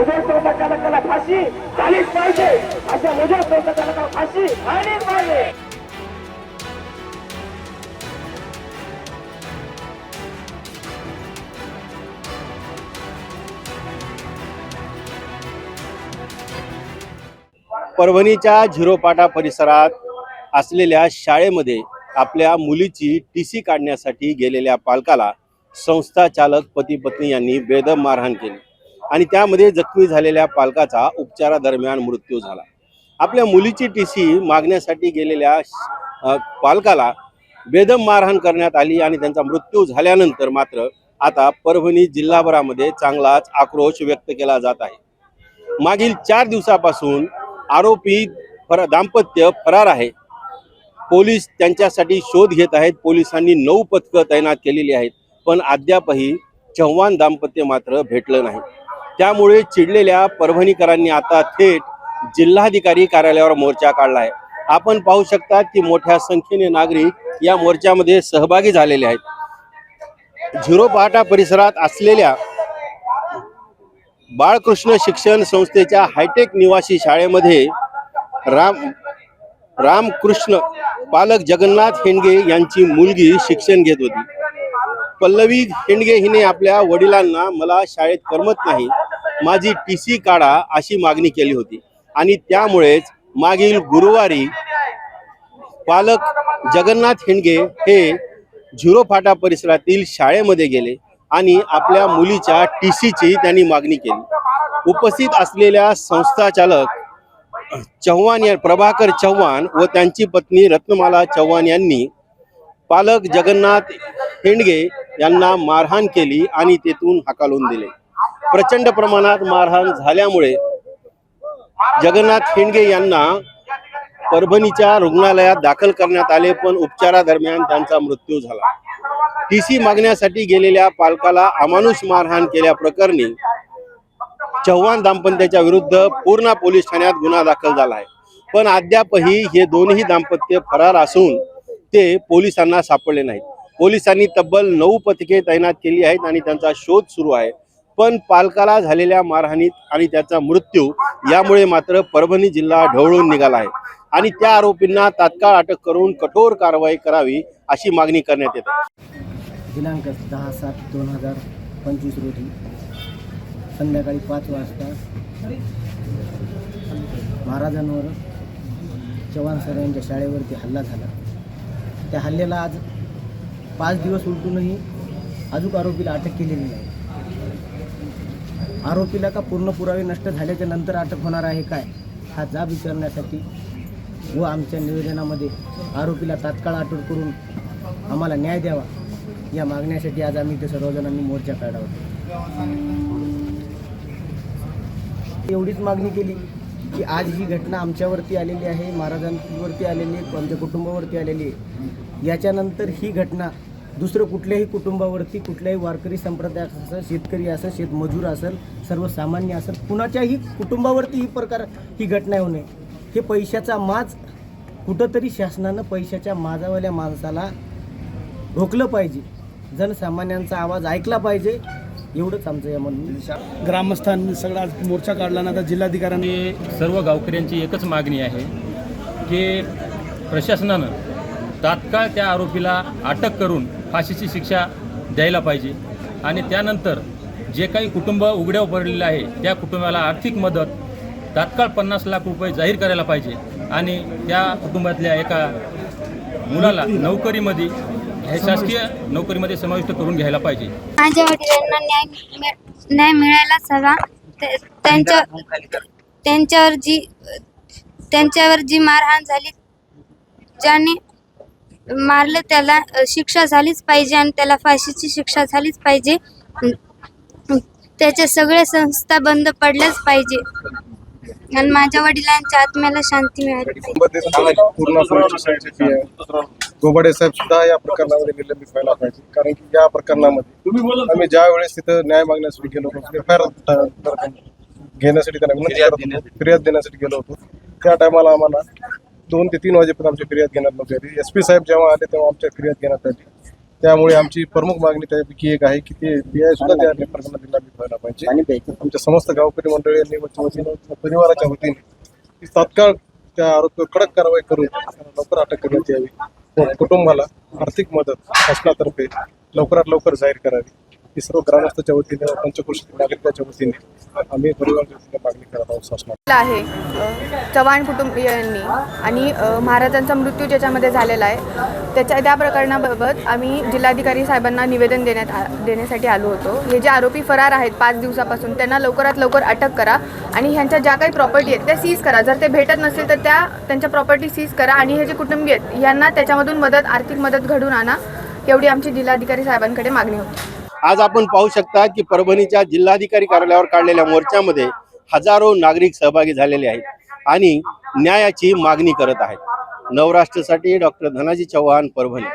मुजोर चालकाला फाशी झालीच पाहिजे। अशा मुजोर चालकाला फाशी झालीच पाहिजे। परभणीच्या झिरोपाटा परिसरात असलेल्या शाळेमध्ये आपल्या मुलीची टी सी काढण्यासाठी गेलेल्या पालकाला संस्था चालक पती पत्नी यांनी बेदम मारहाण केली. आणि त्यामध्ये जखमी झालेल्या पालकाचा उपचारादरम्यान मृत्यू झाला. आपल्या मुलीची टी सी मागण्यासाठी गेलेल्या पालकाला बेदम मारहाण करण्यात आली आणि त्यांचा मृत्यू झाल्यानंतर मात्र आता परभणी जिल्हाभरामध्ये चांगलाच आक्रोश व्यक्त केला जात आहे. मागील चार दिवसापासून आरोपी फर दाम्पत्य फरार आहे. पोलीस त्यांच्यासाठी शोध घेत आहेत. पोलिसांनी नऊ पथकं तैनात केलेली आहेत. पण अद्यापही चव्हाण दाम्पत्य मात्र भेटलं नाही. त्यामुळे चिडलेल्या परभणीकरांनी आता थेट जिल्हाधिकारी कार्यालयावर मोर्चा काढला आहे आपण पाहू शकता की मोठ्या संख्येने नागरिक या मोर्चामध्ये सहभागी झालेले आहेत. झिरो पहाटा परिसरात असलेल्या बाळकृष्ण शिक्षण संस्थेच्या हायटेक निवासी शाळेमध्ये राम रामकृष्ण पालक जगन्नाथ हेंडगे यांची मुलगी शिक्षण घेत होती. पल्लवी हेंडगे हिने आपल्या वडिलांना मला शाळेत करमत नाही. माझी टी सी काढा अशी मागणी केली होती. आणि त्यामुळेच मागील गुरुवारी पालक जगन्नाथ हेंडगे हे झिरो फाटा परिसरातील शाळेमध्ये गेले आणि आपल्या मुलीच्या टी सीची त्यांनी मागणी केली. उपस्थित असलेल्या संस्थाचालक चव्हाण या प्रभाकर चव्हाण व त्यांची पत्नी रत्नमाला चव्हाण यांनी पालक जगन्नाथ हेंडगे यांना मारहाण केली आणि तेथून हकालून दिले. प्रचंड प्रमाणात मारहाण झाल्यामुळे जगन्नाथ हिंडगे यांना परभणीच्या रुग्णालयात दाखल करण्यात आले पण उपचारादरम्यान त्यांचा मृत्यू झाला. टी सी मागण्यासाठी गेलेल्या पालकाला अमानुष मारहाण केल्याप्रकरणी चव्हाण दाम्पत्याच्या विरुद्ध पूर्णा पोलीस ठाण्यात गुन्हा दाखल झाला आहे. पण अद्यापही हे दोनही दाम्पत्य फरार असून ते पोलिसांना सापडले नाहीत. पोलिसांनी तब्बल नऊ पथके तैनात केली आहेत आणि त्यांचा शोध सुरू आहे. पण पालकाला झालेल्या मारहाणीत आणि त्याचा मृत्यू यामुळे मात्र परभणी जिल्हा ढवळून निघाला आहे. आणि त्या आरोपींना तात्काळ अटक करून कठोर कारवाई करावी अशी मागणी करण्यात येते. दिनांक दहा सात दोन हजार पंचवीस रोजी संध्याकाळी पाच वाजता महाराजांवर चव्हाण सर यांच्या शाळेवरती हल्ला झाला. त्या हल्ल्याला आज पाच दिवस उलटूनही अजून आरोपीला अटक केलेली नाही. आरोपीला का पूर्ण पुरावे नष्ट झाल्याच्यानंतर अटक होणार आहे काय? हा जाब विचारण्यासाठी व आमच्या निवेदनामध्ये आरोपीला तात्काळ अटक करून आम्हाला न्याय द्यावा या मागण्यासाठी आज आम्ही ते सर्वजणांनी मोर्चा काढला होता. एवढीच मागणी केली की आज ही घटना आमच्यावरती आलेली आहे महाराजांवरती आलेली आहे आमच्या कुटुंबावरती आलेली आहे. याच्यानंतर ही घटना दुसरं कुठल्याही कुटुंबावरती कुठल्याही वारकरी संप्रदाय असेल शेतकरी असेल शेतमजूर असेल सर्वसामान्य असेल कुणाच्याही कुटुंबावरती ही प्रकार ही घटना होऊ नये. हे पैशाचा माज कुठंतरी शासनानं पैशाच्या माजावाल्या माणसाला रोखलं पाहिजे. जनसामान्यांचा आवाज ऐकला पाहिजे. एवढंच आमचं या म्हणून ग्रामस्थांनी सगळा आज मोर्चा काढला ना आता जिल्हाधिकाऱ्यांनी सर्व गावकऱ्यांची एकच मागणी आहे की प्रशासनानं तात्काळ त्या आरोपीला अटक करून फाशीची शिक्षा द्यायला पाहिजे. आणि त्यानंतर जे काही कुटुंब उघड्या पडलेलं आहे त्या कुटुंबाला आर्थिक मदत तात्काळ पन्नास लाख रुपये जाहीर करायला पाहिजे. आणि त्या कुटुंबातल्या एका मुलाला नोकरीमध्ये हे शासकीय नोकरीमध्ये समाविष्ट करून घ्यायला पाहिजे. माझ्या वडिलांना न्याय न्याय मिळायलाच हवा त्यांच्या त्यांच्यावर जी त्यांच्यावर जी मारहाण झाली ज्याने मारलं त्याला शिक्षा झालीच पाहिजे आणि त्याला फाशीची शिक्षा झालीच पाहिजे. त्याच्या सगळ्या संस्था बंद पडल्याच पाहिजे. आणि माझ्या वडिलांच्या आत्म्याला शांती मिळाली पाहिजे. गोबडे साहेब सुद्धा या प्रकरणामध्ये निलंबित व्हायला पाहिजे. कारण की या प्रकरणामध्ये आम्ही ज्या वेळेस तिथं न्याय मागण्यासाठी गेलो होतो एफ आय आर घेण्यासाठी त्यांना विनंती फिर्याद देण्यासाठी गेलो होतो. त्या टायमाला आम्हाला दोन ते तीन वाजेपर्यंत आमची फिर्याद घेण्यात नव्हती आली. एस पी साहेब जेव्हा आले तेव्हा आमच्या फिर्याद घेण्यात आली. त्यामुळे आमची प्रमुख मागणी त्यापैकी एक आहे की ते बियाय सुद्धा त्या प्रकरणात निलंबित व्हायला पाहिजे. आमच्या समस्त गावकरी मंडळींनी वतीने परिवाराच्या वतीने तात्काळ त्या आरोपीवर कडक कारवाई करून लवकर अटक करण्यात यावी. व कुटुंबाला आर्थिक मदत शासनातर्फे लवकरात लवकर जाहीर करावी. ही सर्व ग्रामस्थाच्या वतीने व पंचकृषी नागरिकाच्या वतीने आम्ही मागणी करत आहोत आहे चव्हाण कुटुंबियांनी आणि महाराजांचा मृत्यू ज्याच्यामध्ये झालेला आहे त्याच्या त्या प्रकरणाबाबत आम्ही जिल्हाधिकारी साहेबांना निवेदन देण्यात देण्यासाठी आलो होतो. हे जे आरोपी फरार आहेत पाच दिवसापासून त्यांना लवकरात लवकर अटक करा आणि ह्यांच्या ज्या काही प्रॉपर्टी आहेत त्या सीज करा. जर ते भेटत नसेल तर त्या त्यांच्या प्रॉपर्टी सीज करा आणि हे जे कुटुंबी आहेत यांना त्याच्यामधून मदत आर्थिक मदत घडून आणा एवढी आमची जिल्हाधिकारी साहेबांकडे मागणी होती. आज आपण पाहू शकता की परभणीच्या जिल्हाधिकारी कार्यालयावर काढलेल्या मोर्चामध्ये हजारो नागरिक सहभागी झालेले आहेत आणि न्यायाची मागणी करत आहेत. नवराष्ट्रासाठी डॉक्टर धनाजी चव्हाण परभणी.